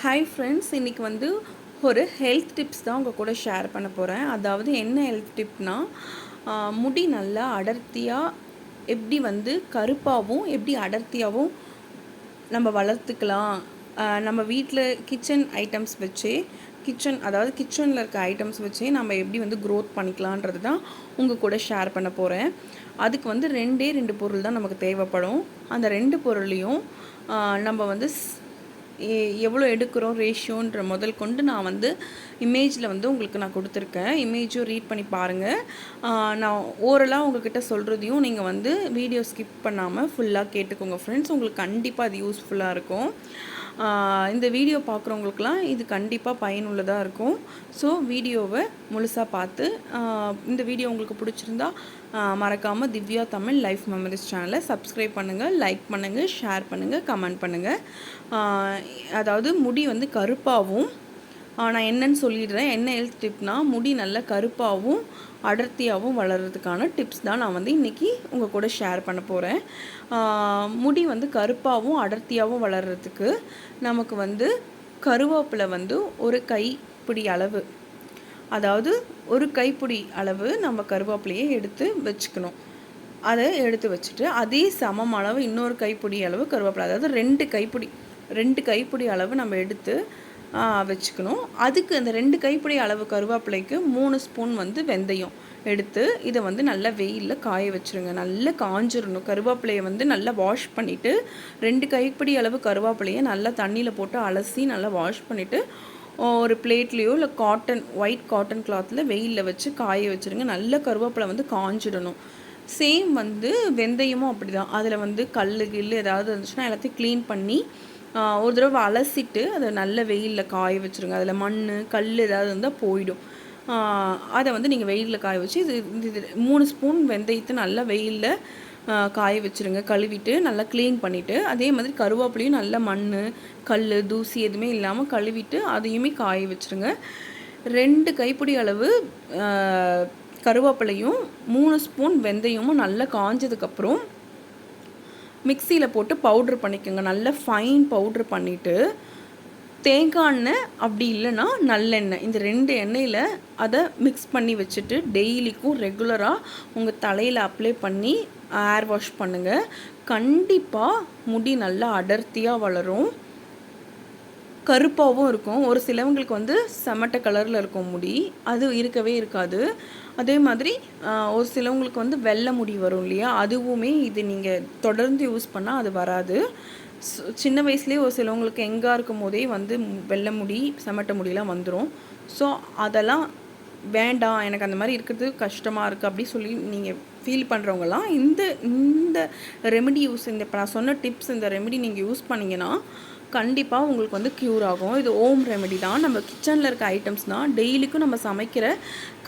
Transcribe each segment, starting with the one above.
Hi friends இன்றைக்கி வந்து ஒரு ஹெல்த் டிப்ஸ் தான் உங்கள் கூட ஷேர் பண்ண போகிறேன் அதாவது என்ன ஹெல்த் டிப்னா முடி நல்லா அடர்த்தியாக எப்படி வந்து கருப்பாகவும் எப்படி அடர்த்தியாகவும் நம்ம வளர்த்துக்கலாம். நம்ம வீட்டில் கிச்சன் ஐட்டம்ஸ் வச்சே கிச்சன் அதாவது கிச்சனில் இருக்க ஐட்டம்ஸ் வச்சே நம்ம எப்படி வந்து க்ரோத் பண்ணிக்கலான்றது தான் உங்கள் கூட ஷேர் பண்ண போகிறேன் அதுக்கு வந்து ரெண்டே ரெண்டு பொருள் தான் நமக்கு தேவைப்படும். அந்த ரெண்டு பொருளையும் நம்ம வந்து எவ்வளோ எடுக்கிறோம் ரேஷியோன்ற முதல் கொண்டு நான் வந்து இமேஜில் வந்து உங்களுக்கு நான் கொடுத்துருக்கேன். இமேஜும் ரீட் பண்ணி பாருங்கள் நான் ஓரலாக உங்ககிட்ட சொல்கிறதையும் நீங்கள் வந்து வீடியோ ஸ்கிப் பண்ணாமல் ஃபுல்லாக கேட்டுக்கோங்க ஃப்ரெண்ட்ஸ் உங்களுக்கு கண்டிப்பாக அது யூஸ்ஃபுல்லாக இருக்கும். இந்த வீடியோ பார்க்குறவங்களுக்குலாம் இது கண்டிப்பாக பயனுள்ளதாக இருக்கும். ஸோ வீடியோவை முழுசாக பார்த்து இந்த வீடியோ உங்களுக்கு பிடிச்சிருந்தா மறக்காமல் திவ்யா தமிழ் லைஃப் மெமரிஸ் சேனலை சப்ஸ்கிரைப் பண்ணுங்கள் லைக் பண்ணுங்கள் ஷேர் பண்ணுங்கள் கமெண்ட் பண்ணுங்கள் அதாவது முடி வந்து கருப்பாகவும் நான் என்னன்னு சொல்லிடுறேன் என்ன ஹெல்த் டிப்னா முடி நல்ல கருப்பாகவும் அடர்த்தியாகவும் வளர்கிறதுக்கான டிப்ஸ் தான் நான் வந்து இன்றைக்கி உங்கள் கூட ஷேர் பண்ண போகிறேன் முடி வந்து கருப்பாகவும் அடர்த்தியாகவும் வளர்கிறதுக்கு நமக்கு வந்து கருவேப்பிலை வந்து ஒரு கைப்பிடி அளவு. அதாவது ஒரு கைப்பிடி அளவு நம்ம கருவேப்பிலையை எடுத்து வச்சுக்கணும். அதை எடுத்து வச்சுட்டு அதே சமம் அளவு இன்னொரு கைப்பிடி அளவு கருவேப்பிலை. அதாவது ரெண்டு கைப்பிடி ரெண்டு கைப்பிடி அளவு நம்ம எடுத்து வச்சுக்கணும். அதுக்கு அந்த ரெண்டு கைப்பிடி அளவு கருவேப்பிலைக்கு மூணு ஸ்பூன் வந்து வெந்தயம் எடுத்து இதை வந்து நல்லா வெயிலில் காய வச்சுருங்க. நல்லா காஞ்சிடணும் கருவேப்பிலையை வந்து நல்லா வாஷ் பண்ணிவிட்டு ரெண்டு கைப்பிடி அளவு கருவேப்பிலையை நல்லா தண்ணியில் போட்டு அலசி நல்லா வாஷ் பண்ணிவிட்டு ஒரு பிளேட்லேயோ இல்லை காட்டன் ஒயிட் காட்டன் கிளாத்தில் வெயிலில் வச்சு காய வச்சுருங்க. நல்ல கருவேப்பிலை வந்து காஞ்சிடணும். சேம் வந்து வெந்தயமும் அப்படி தான் அதில் வந்து கல் கில் ஏதாவது இருந்துச்சுன்னா எல்லாத்தையும் க்ளீன் பண்ணி ஒரு தடவை அலசிட்டு அதை நல்ல வெயிலில் காய வச்சுருங்க. அதில் மண் கல் ஏதாவது இருந்தால் போயிடும். அதை வந்து நீங்கள் வெயிலில் காய வச்சு இது இது- மூணு ஸ்பூன் வெந்தயத்தை நல்லா வெயிலில் காய வச்சுருங்க. கழுவிட்டு நல்லா க்ளீன் பண்ணிவிட்டு அதே மாதிரி கருவேப்பிலையும் நல்லா மண் கல் தூசி எதுவுமே இல்லாமல் கழுவிட்டு அதையுமே காய வச்சுருங்க. ரெண்டு கைப்பிடி அளவு கருவேப்பிலையும் மூணு ஸ்பூன் வெந்தயமும் நல்லா காஞ்சதுக்கப்புறம் மிக்சியில் போட்டு பவுட்ரு பண்ணிக்கோங்க. நல்ல ஃபைன் பவுட்ரு பண்ணிவிட்டு தேங்காய் எண்ணெய் அப்படி இல்லைன்னா நல்லெண்ணெய். இந்த ரெண்டு எண்ணெயில் அதை மிக்ஸ் பண்ணி வச்சுட்டு டெய்லிக்கும் ரெகுலராக உங்கள் தலையில் அப்ளை பண்ணி ஏர் வாஷ் பண்ணுங்கள் கண்டிப்பாக முடி நல்லா அடர்த்தியாக வளரும். கருப்பாகவும் இருக்கும். ஒரு சிலவங்களுக்கு வந்து செமட்ட கலரில் இருக்கும் முடி. அது இருக்கவே இருக்காது. அதே மாதிரி ஒரு சிலவங்களுக்கு வந்து வெள்ளை முடி வரும் இல்லையா? அதுவுமே இது நீங்கள் தொடர்ந்து யூஸ் பண்ணால் அது வராது. ஸ்- சின்ன வயசுலேயே ஒரு சிலவங்களுக்கு எங்கே இருக்கும் போதே வந்து மு- வெள்ளை முடி செமட்ட முடியெலாம் வந்துடும் ஸோ அதெல்லாம் வேண்டாம். எனக்கு அந்த மாதிரி இருக்கிறது கஷ்டமாக இருக்குது அப்படி சொல்லி நீங்கள் ஃபீல் பண்ணுறவங்கலாம் இந்த இந்த ரெமெடி யூஸ் இந்த இப்போ நான் சொன்ன டிப்ஸ் இந்த ரெமெடி நீங்கள் யூஸ் பண்ணிங்கன்னா கண்டிப்பாக உங்களுக்கு வந்து க்யூர் ஆகும். இது ஓம் ரெமெடி தான். நம்ம கிச்சனில் இருக்க ஐட்டம்ஸ் தான். டெய்லிக்கும் நம்ம சமைக்கிற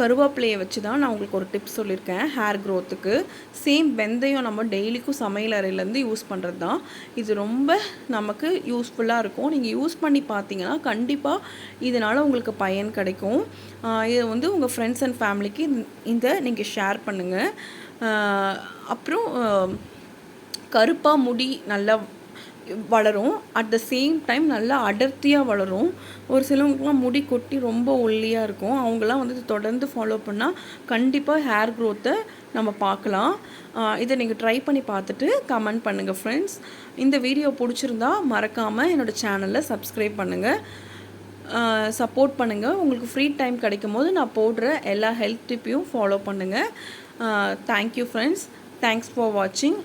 கருவேப்பிலையை வச்சு தான் நான் உங்களுக்கு ஒரு டிப்ஸ் சொல்லியிருக்கேன். ஹேர் க்ரோத்துக்கு சேம் வெந்தயம் நம்ம டெய்லிக்கும் சமையல் அறையிலேருந்து யூஸ் பண்ணுறது தான் இது ரொம்ப நமக்கு யூஸ்ஃபுல்லாக இருக்கும். நீங்கள் யூஸ் பண்ணி பார்த்தீங்கன்னா கண்டிப்பாக இதனால் உங்களுக்கு பயன் கிடைக்கும். இதை இது வந்து உங்கள் ஃப்ரெண்ட்ஸ் அண்ட் ஃபேமிலிக்கு இந்த நீங்கள் ஷேர் பண்ணுங்கள் அப்புறம் கருப்பாக முடி நல்லா வளரும். அட் த சேம் டைம் நல்லா அடர்த்தியாக வளரும். ஒரு சிலவங்களுக்குலாம் முடி கொட்டி ரொம்ப ஒல்லியாக இருக்கும். அவங்களாம் வந்து தொடர்ந்து ஃபாலோ பண்ணால் கண்டிப்பாக ஹேர் க்ரோத்தை நம்ம பார்க்கலாம். இதை நீங்கள் ட்ரை பண்ணி பார்த்துட்டு கமெண்ட் பண்ணுங்கள் ஃப்ரெண்ட்ஸ் இந்த வீடியோ பிடிச்சிருந்தா மறக்காமல் என்னோடய சேனலை சப்ஸ்கிரைப் பண்ணுங்கள் சப்போர்ட் பண்ணுங்கள் உங்களுக்கு ஃப்ரீ டைம் கிடைக்கும் போது நான் போடுற எல்லா ஹெல்த் டிப்பையும் ஃபாலோ பண்ணுங்கள் thank you friends thanks for வாட்சிங்